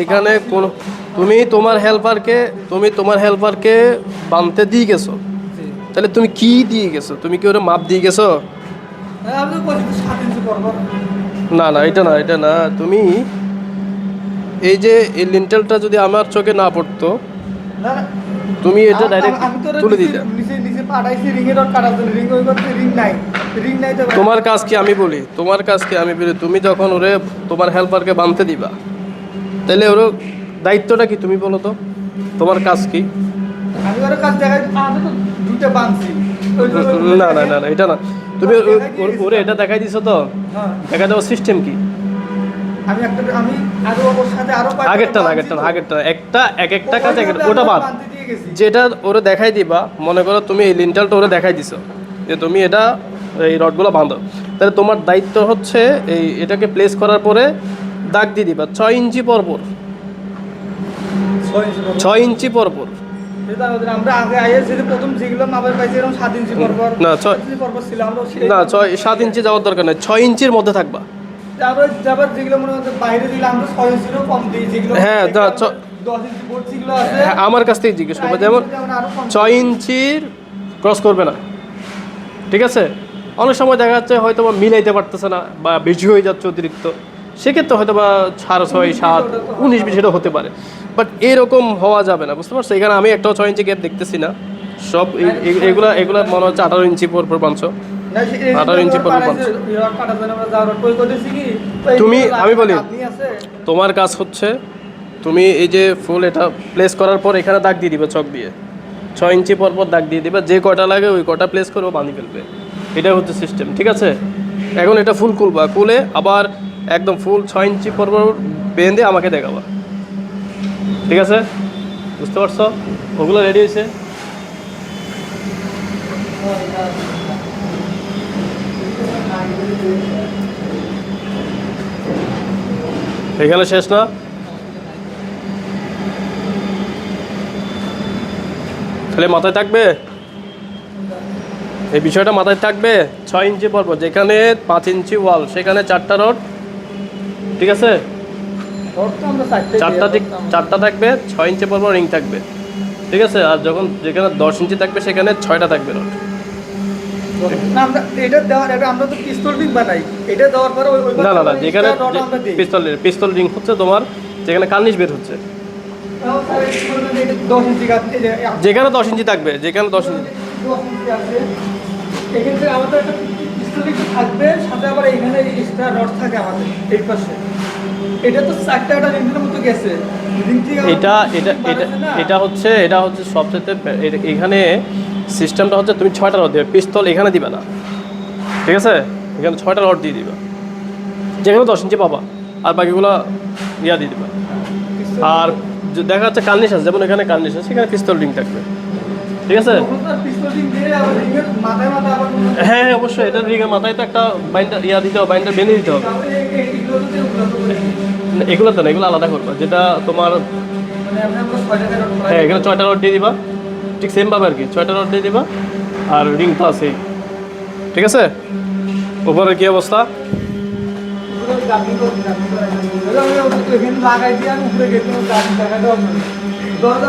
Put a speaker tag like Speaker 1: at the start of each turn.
Speaker 1: এখানে কোন তুমি তোমার হেল্পারকে তুমি তোমার হেল্পারকে বানতে দিয়ে গেছো। তাহলে তুমি কি দিয়ে গেছো? তুমি কি ওরা মাপ দিয়ে গেছো?
Speaker 2: হ্যাঁ,
Speaker 1: না না এটা না এটা না। তুমি এই যে এই লিন্টেলটা যদি আমার চোখে না পড়তো তুমি এটা ডাইরেক্ট তুলে দিতে। তোমার কাজ কি আমি বলি? তোমার কাজ কি আমি বলি? তুমি যখন ওরে তোমার হেল্পারকে বানতে দিবা তাহলে ওর দায়িত্বটা কি তুমি বলো তো? তোমার কাজ কি?
Speaker 2: আমি ওর কাজ দেখাই আমি তো দুটো বানছি। ওই যে ওই-
Speaker 1: না না না না এটা না। তুমি ওরে এটা দেখাই দিছো তো?
Speaker 2: হ্যাঁ।
Speaker 1: দেখা দেওয়ার সিস্টেম কি?
Speaker 2: আমি একটা আমি আরও ওর সাথে আরও
Speaker 1: আগেরটা না আগেরটা না আগেরটা। একটা এক একটা কাজ ওটা বাদ। যেটা ওরে দেখাই দিবা মনে করো তুমি এই লিন্টালটা ওরে দেখাই দিছো যে তুমি এটা এই রডগুলো বাঁধো। তাহলে তোমার দায়িত্ব হচ্ছে এই এটাকে প্লেস করার পরে দাগ দিয়ে দিবা। ছয় ইঞ্চি পরপর।
Speaker 2: ছয় ইঞ্চি
Speaker 1: পরপর।
Speaker 2: আমরা আগে আইএস যে প্রথম যেগুলো মাপের সাত ইঞ্চি পর পর
Speaker 1: না, ছয়-
Speaker 2: সাত ইঞ্চি
Speaker 1: যাওয়ার দরকার নেই। ছয় ইঞ্চির মধ্যে থাকবা। হ্যাঁ,
Speaker 2: আমরা
Speaker 1: হ্যাঁ, আমার কাছ থেকে জিজ্ঞেস করব। যেমন ছয় ইঞ্চির ক্রস করবে না। ঠিক আছে? অনেক সময় দেখা যাচ্ছে হয়তো বা মিলাইতে পারতেছে না বা বেশি হয়ে যাচ্ছে অতিরিক্ত। সেক্ষেত্রে হয়তো বা সাড়ে ছয় সাত উনিশ বিশ এটা হতে পারে। বাট এরকম হওয়া যাবে না বুঝতে পারছ? এখানে আমি একটাও ছয় ইঞ্চি গ্যাপ দেখতেছি না। সব এগুলা এগুলা মনে হচ্ছে আঠারো ইঞ্চি পর পর
Speaker 2: এই
Speaker 1: আঠারো ইঞ্চি পর
Speaker 2: পর
Speaker 1: তুমি আমি বলি তোমার কাজ হচ্ছে তুমি এই যে ফুল এটা প্লেস করার পর এখানে দাগ দিয়ে দিবে চক দিয়ে। ছয় ইঞ্চি পর পর দাগ দিয়ে দিবে যে কটা লাগে ওই কটা প্লেস করে ও বানিয়ে ফেলবে। এটা হচ্ছে সিস্টেম ঠিক আছে? এখন এটা ফুল খুলবা খুলে আবার একদম ফুল ছয় ইঞ্চি পর বেঁধে আমাকে দেখাবা। ঠিক আছে? বুঝতে পারছ? ওগুলো রেডি হয়েছে। এখানে শেষ না? তাহলে মাথায় থাকবে? এই বিষয়টা মাথায় থাকবে। ছয় ইঞ্চি পরপর যেখানে পাঁচ ইঞ্চি ওয়াল সেখানে চারটা রড ঠিক আছে?
Speaker 2: চারটে
Speaker 1: চারটা দিক চারটা থাকবে ছয় ইঞ্চি পরপর রিং থাকবে। ঠিক আছে? আর যখন যেখানে দশ ইঞ্চি থাকবে সেখানে ছয়টা থাকবে রড
Speaker 2: না আমরা এটা দেওয়ার এটা আমরা তো পিস্তল রিং বানাই। এটা দেওয়ার পরে ওই ওই
Speaker 1: না না না যেখানে পিস্তল পিস্তল রিং হচ্ছে তোমার যেখানে কার্নিশ বের হচ্ছে। যেখানে দশ ইঞ্চি থাকবে যেখানে দশ ইঞ্চি
Speaker 2: আমাদের একটা পিস্তল থাকবে সাথে আবার এখানে এক্সট্রা রড থাকে আমাদের এই পাশে। এটা তো চারটা মতো গেছে।
Speaker 1: এটা এটা এটা এটা হচ্ছে এটা হচ্ছে সবচেয়ে এখানে সিস্টেমটা হচ্ছে তুমি ছয়টা রড দেবে পিস্তল এখানে দিবে না। ঠিক আছে? এখানে ছয়টা রড দিয়ে দিবে। যেখানে দশ ইঞ্চি পাবা আর বাকিগুলো ইয়া দিয়ে দিবে। আর দেখা যাচ্ছে কার্নিশ আছে যেমন এখানে কার্নিশ আছে সেখানে পিস্তল রিং থাকবে। ঠিক আছে?
Speaker 2: হয়-
Speaker 1: হ্যাঁ অবশ্যই এটা রিংয়ের মাথায় তো একটা বাইন্ডার ইয়া দিতে হবে বাইন্ডার বেঁধে দিতে হবে।
Speaker 2: এগুলো তো।
Speaker 1: না, এগুলো আলাদা করবা যেটা তোমার। হ্যাঁ এখানে ছয়টা রড দিয়ে দিবা ঠিক সেম ভাবে আর কি ছয়টা রড দিয়ে দিবা আর রিং তো আছেই ঠিক আছে উপরে কি অবস্থা।
Speaker 2: দরজা